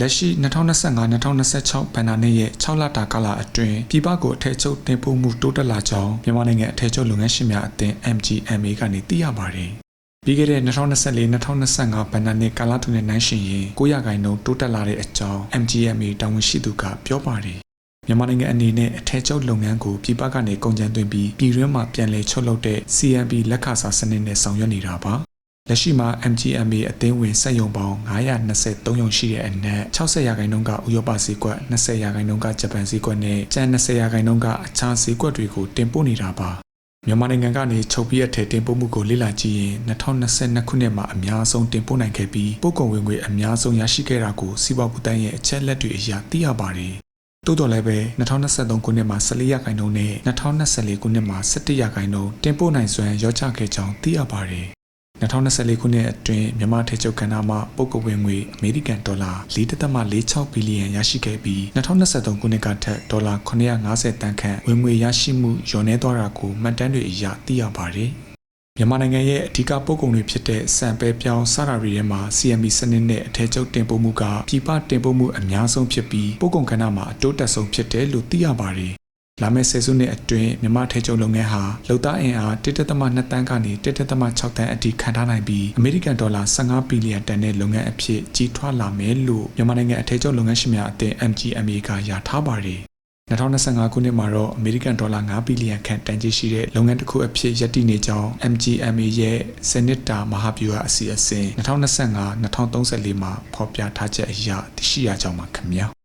လက်ရှိ2025-2026ဘဏ္ဍာနှစ်ရဲ့6လတာကာလအတွင်းပြည်ပကိုအထည်ချုပ်တင်ပို့မှုတိုးတက်လာကြောင်းမြန်မာနိုင်ငံအထည်ချုပ်လုပ်ငန်းရှင်များအသင်း MGMA ကနေသိရပါတယ်။ပြီးခဲ့တဲ့2024-2025ဘဏ္ဍာနှစ်ကာလထုံးနဲ့နှိုင်းယှဉ်ရင်900ခိုင်နှုန်းတိုးတက်လာတဲ့အကြောင်း MGMA တာဝန်ရှိသူကပြောပါတယ်။မြန်မာနိုင်ငံအနေနဲ့အထည်ချုပ်လုပ်ငန်းကိုပြည်ပကနေကုန်ကျန်းသွင်းပြီးပြည်တွင်းမှာပြန်လည်ချုပ်လုပ်တဲ့ CMB လက်ခစားစနစ်နဲ့ဆောင်ရွက်နေတာပါ။ လက်ရှိမှာ MGMA အသင်းဝင်စက်ရုံပေါင်း923ရုံရှိတဲ့အနက်60ရာခိုင်နှုန်းက ဥရောပဈေးကွက်20ရာခိုင်နှုန်းကဂျပန်ဈေးကွက်နဲ့ကျန်20ရာခိုင်နှုန်းကအခြားဈေးကွက်တွေကိုတင်ပို့နေတာပါမြန်မာနိုင်ငံကနေချုပ်ပြီးအထည်တင်ပို့မှုကိုလေ့လာကြည့်ရင်2022ခုနှစ်မှာအများဆုံးတင်ပို့နိုင်ခဲ့ပြီးပို့ကုန်ဝင်ငွေအများဆုံးရရှိခဲ့တာကိုစီးပွားကူတန်းရဲ့အချက်လက်တွေအရသိရပါတယ်တိုးတော်လည်းပဲ2023ခုနှစ်မှာ14ရာခိုင်နှုန်းနဲ့2024ခုနှစ်မှာ17ရာခိုင်နှုန်းတင်ပို့နိုင်စွမ်းရောချခဲ့ကြောင်းသိရပါတယ် 2024ခုနှစ်အတွင်းမြန်မာထေချုပ်ကဏ္ဍမှပုဂ္ဂိုလ်ဝင်ငွေအမေရိကန်ဒေါ်လာ4.46ဘီလီယံရရှိခဲ့ပြီး2023ခုနှစ်ကထက်ဒေါ်လာ950တန်ခန့်ဝင်ငွေရရှိမှုလျော့နည်းသွားတာကိုမှတ်တမ်းတွေအရသိရပါတယ်။မြန်မာနိုင်ငံရဲ့အဓိကပုဂ္ဂိုလ်တွေဖြစ်တဲ့စံပဲပြောင်းစတာတွေထဲမှာ CMB စနစ်နဲ့အထည်ချုပ်တင်ပို့မှုကပြည်ပတင်ပို့မှုအများဆုံးဖြစ်ပြီးပုဂ္ဂိုလ်ကဏ္ဍမှာအတိုးတက်ဆုံးဖြစ်တယ်လို့သိရပါတယ်။ လာမယ့်ဆယ်စုနှစ်အတွင်းမြမထဲချုပ်လုပ်ငန်းဟာလုံသားအင်အား1.2တန်းကနေ1.6တန်းအထိခံထားနိုင်ပြီးအမေရိကန်ဒေါ်လာ15ဘီလီယံတန်တဲ့လုပ်ငန်းအဖြစ်ကြီးထွားလာမယ်လို့မြန်မာနိုင်ငံအထည်ချုပ်လုပ်ငန်းရှင်များအသင်း MGMA ကယာထားပါတယ်2025ခုနှစ်မှာတော့အမေရိကန်ဒေါ်လာ9ဘီလီယံခန့်တန်ကြေးရှိတဲ့လုပ်ငန်းတစ်ခုအဖြစ်ရည်တည်နေကြောင်း MGMA ရဲ့စနစ်တာမဟာဗျူဟာအစီအစဉ်2025-2034မှာဖော်ပြထားချက်အရသိရှိရကြောင်းပါခင်ဗျာ